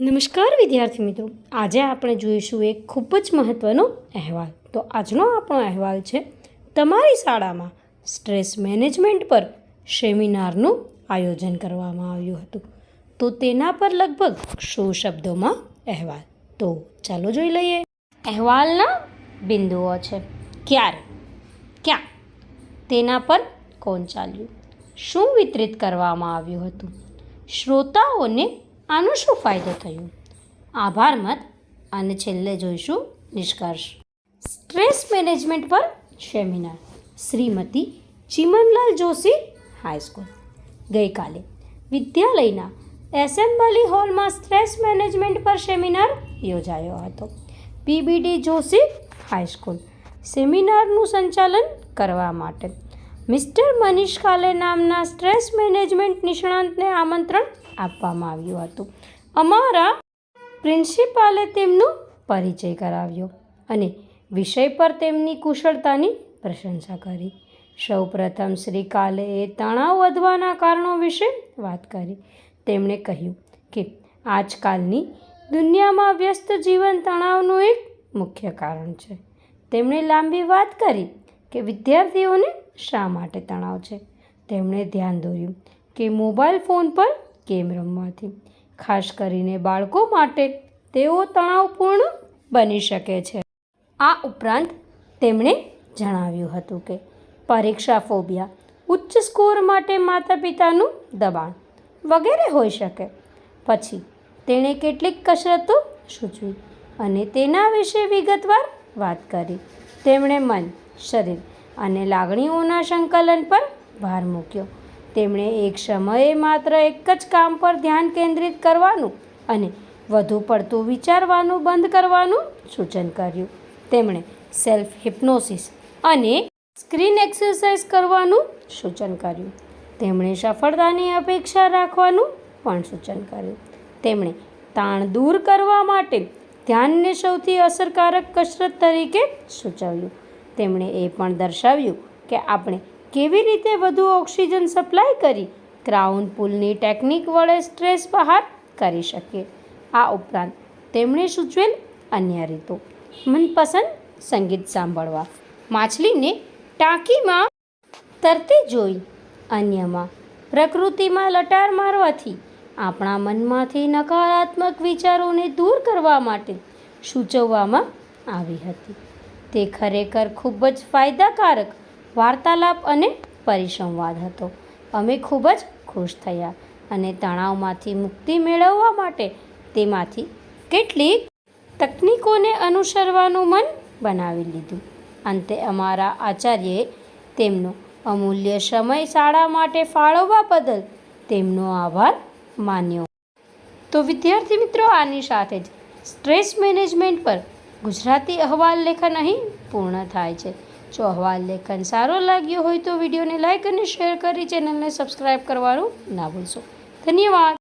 નમસ્કાર વિદ્યાર્થી મિત્રો. આજે આપણે જોઈશું એક ખૂબ જ મહત્ત્વનો અહેવાલ. તો આજનો આપણો અહેવાલ છે, તમારી શાળામાં સ્ટ્રેસ મેનેજમેન્ટ પર સેમિનારનું આયોજન કરવામાં આવ્યું હતું. તો તેના પર લગભગ સો શબ્દોમાં અહેવાલ. તો ચાલો જોઈ લઈએ. અહેવાલના બિંદુઓ છે. ક્યારે? ક્યાં? તેના પર કોણ ચાલ્યું? શું વિતરિત કરવામાં આવ્યું હતું? શ્રોતાઓને આનો શું ફાયદો થયો? આભાર મત. અને છેલ્લે જોઈશું નિષ્કર્ષ. સ્ટ્રેસ મેનેજમેન્ટ પર seminar. Shrimati Chimanlal Joshi high school. ગઈકાલે વિદ્યાલયના એસેમ્બલી હોલમાં સ્ટ્રેસ મેનેજમેન્ટ પર સેમિનાર યોજાયો હતો. પીબીડી જોશી હાઈસ્કૂલ સેમિનારનું સંચાલન કરવા માટે. મિસ્ટર મનીષ કાલે નામના સ્ટ્રેસ મેનેજમેન્ટ નિષ્ણાંતને આમંત્રણ આપવામાં આવ્યું હતું. અમારા પ્રિન્સિપાલે તેમનો પરિચય કરાવ્યો અને વિષય પર તેમની કુશળતાની પ્રશંસા કરી. સૌપ્રથમ શ્રી કાલેએ તણાવ વધવાના કારણો વિશે વાત કરી. તેમણે કહ્યું કે આજકાલની દુનિયામાં વ્યસ્ત જીવન તણાવનું એક મુખ્ય કારણ છે. તેમણે લાંબી વાત કરી કે વિદ્યાર્થીઓને શા માટે તણાવ છે. તેમણે ધ્યાન દોર્યું કે મોબાઈલ ફોન પર ગેમ રમવાથી? ખાસ કરીને બાળકો માટે તેઓ તણાવપૂર્ણ બની શકે છે. આ ઉપરાંત તેમણે જણાવ્યું હતું કે પરીક્ષા ફોબિયા ઉચ્ચ સ્કોર માટે માતા પિતાનું દબાણ વગેરે હોઈ શકે. પછી તેણે કેટલીક કસરતો સૂચવી અને તેના વિશે વિગતવાર વાત કરી. તેમણે મન, શરીર અને લાગણીઓના સંકલન પર ભાર મૂક્યો. તેમણે એક સમયે માત્ર એક જ કામ પર ધ્યાન કેન્દ્રિત કરવાનું અને વધુ પડતું વિચારવાનું બંધ કરવાનું સૂચન કર્યું. તેમણે સેલ્ફ હિપ્નોસિસ અને સ્ક્રીન એક્સરસાઇઝ કરવાનું સૂચન કર્યું. તેમણે સફળતાની અપેક્ષા રાખવાનું પણ સૂચન કર્યું. તેમણે તાણ દૂર કરવા માટે ધ્યાનને સૌથી અસરકારક કસરત તરીકે સૂચવ્યું. તેમણે એ પણ દર્શાવ્યું કે આપણે કેવી રીતે વધુ ઓક્સિજન સપ્લાય કરી? ક્રાઉન પુલની ટેકનિક વડે સ્ટ્રેસ બહાર કરી શકીએ આ ઉપરાંત તેમણે સૂચવેલ અન્ય રીતો. મનપસંદ સંગીત સાંભળવા. માછલીને ટાંકીમાં તરતી જોઈ. અન્યમાં પ્રકૃતિમાં લટાર મારવાથી આપણા મનમાંથી નકારાત્મક વિચારોને દૂર કરવા માટે સૂચવવામાં આવી હતી. તે ખરેખર ખૂબ જ ફાયદાકારક વાર્તાલાપ અને પરિસંવાદ હતો. અમે ખૂબ જ ખુશ થયા અને તણાવમાંથી મુક્તિ મેળવવા માટે તેમાંથી કેટલીક તકનીકોને અનુસરવાનું મન બનાવી લીધું. અંતે અમારા આચાર્યએ તેમનો અમૂલ્ય સમય શાળા માટે ફાળવવા બદલ તેમનો આભાર માન્યો. તો વિદ્યાર્થી મિત્રો, આની સાથે જ સ્ટ્રેસ મેનેજમેન્ટ પર ગુજરાતી અહવાલ લેખન અહીં પૂર્ણ થાય છે. જો અહવાલ લેખન સારો લાગ્યો હોય તો વિડીયોને લાઇક અને શેર કરી ચેનલને સબસ્ક્રાઈબ કરવાનું ના ભૂલશો. ધન્યવાદ.